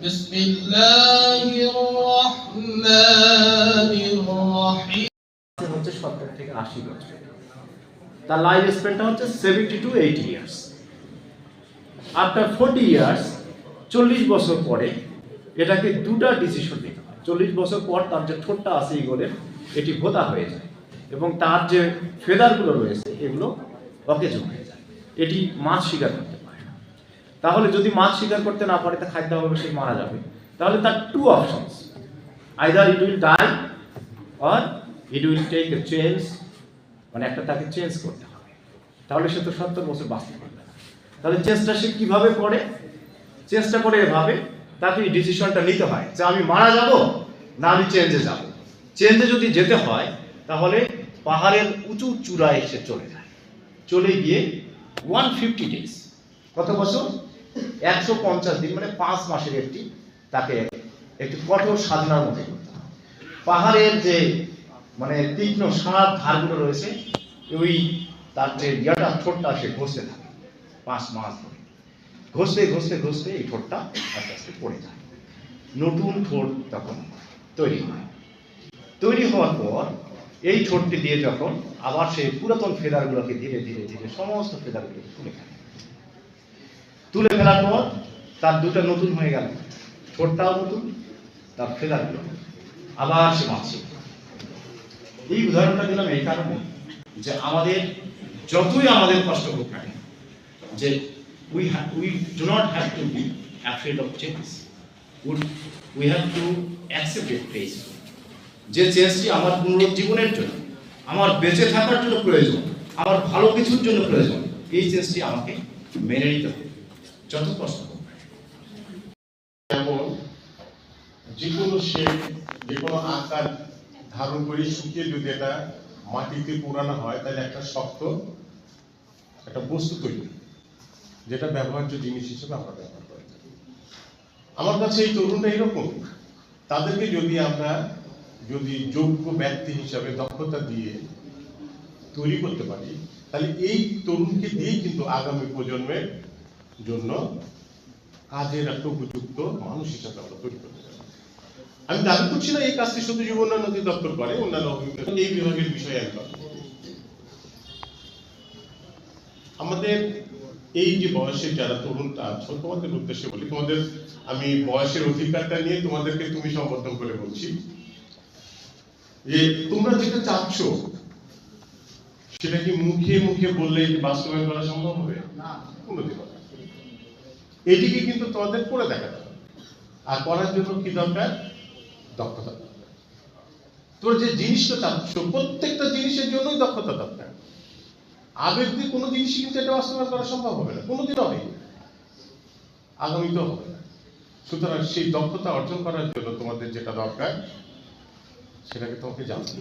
بسم الله الرحمن الرحيم হচ্ছে সত্তর থেকে আশি বছর তার লাইফ স্প্যানটা হচ্ছে seventy two eighty years after forty years চল্লিশ বছর পরে এটাকে দুটা ডিসিশন নিতে হয় চল্লিশ বছর পর তার যে ঠোঁটটা আছে ইগলের এটি ভোতা হয়ে যায় এবং তার যে ফেদারগুলো রয়েছে এগুলো অকেজ হয়ে যায় এটি মাছ শিকার করতে পারে না তাহলে যদি মাছ শিকার করতে না পারে, তা খাদ্য হবে সে মারা যাবে। তাহলে তার two options either it will die or it will take a change মানে একটা তাকে চেঞ্জ করতে হবে। তাহলে সে তো সত্তর বছর বাঁচতে পারবে না। তাহলে চেষ্টা সে কীভাবে করে? চেষ্টা করে এভাবে তাকে ডিসিশনটা নিতে হয় যে আমি মারা যাব না আমি চেঞ্জে যাব। চেঞ্জে যদি যেতে হয়, তাহলে পাহাড়ের উঁচু চূড়ায় এসে চলে যায়। চলে গিয়ে ওয়ান ফিফটি ডেজ কত বছর? একশো পঞ্চাশ দিন মানে পাঁচ মাসের একটি তাকে একটি কঠোর সাধনার মধ্যে পাহাড়ের যে মানে তীক্ষ্ণ সার ধারগুলো রয়েছে, ওই তার যে ইয়াটা, ঠোঁটটা, সে ঘষতে থাকে পাঁচ মাস ধরে। ঘষতে ঘষতে ঘষতে এই ঠোঁটটা আস্তে আস্তে পড়ে যায়। নতুন ঠোঁট তখন তৈরি হয়। তৈরি হওয়ার পর এই ঠোঁটটি দিয়ে যখন আবার সেই পুরাতন ফেদারগুলোকে ধীরে ধীরে ধীরে সমস্ত ফেদারগুলোকে তুলে ফেলে। তুলে ফেলার পর তার দুটো নতুন হয়ে গেল। ঠোঁটটাও নতুন, তার নতুন। আবার সে মাছি এই উদাহরণটা দিলাম এই কারণে যে আমাদের, যতই আমাদের কষ্ট হোক না যে we we do not have to be afraid of change we have to accept it place যে চেঞ্জটি আমার পুনরুজ্জীবনের জন্য, আমার বেঁচে থাকার জন্য প্রয়োজন, আমার ভালো কিছুর জন্য প্রয়োজন, এই চেঞ্জটি আমাকে মেনে নিতে হবে। যত। যেমন যে কোনো শেপ যে কোনো আকার ধারণ করে শুকিয়ে যদি এটা মাটিতে পোড়ানো হয়, তাহলে একটা শক্ত একটা বস্তু তৈরি, যেটা ব্যবহার্য জিনিস হিসেবে আমরা ব্যবহার করে আমার কাছে এই তরুণরা এরকম তাদেরকে যদি আমরা যদি যোগ্য ব্যক্তি হিসাবে দক্ষতা দিয়ে তৈরি করতে পারি, তাহলে এই তরুণকে দিয়েই কিন্তু আগামী প্রজন্মের জন্য কাজের একটা উপযুক্ত মানুষ হিসাবে আমরা তৈরি করতে আমি দাবি করছি না এই কাজটি শুধু যুব উন্নয়ন অধিদপ্তর করে, অন্যান্য এই বিভাগের বিষয়ে একদম আমাদের এই যে বয়সের যারা তরুণ আছো তোমাদের উদ্দেশ্যে বলি, তোমাদের আমি বয়সের অধিকারটা নিয়ে তোমাদেরকে তুমি সম্বোধন করে বলছি যে, তোমরা যেটা চাচ্ছ, সেটা কি মুখে মুখে বললে বাস্তবায়ন করা সম্ভব হবে? না কোনোদিন। এটিকে কিন্তু তোমাদের করে দেখাতে হবে। আর করার জন্য কি দরকার? দক্ষতা। তোর যে জিনিসটা চাচ্ছ প্রত্যেকটা জিনিসের জন্যই দক্ষতা দরকার। আবেগ দিয়ে কোনো জিনিসই কিন্তু এটা বাস্তবায়ন করা সম্ভব হবে না। কোনোদিন হবে। আগামীতেও হবে না। সুতরাং সেই দক্ষতা অর্জন করার জন্য তোমাদের যেটা দরকার, সেটাকে তোমাকে জানতে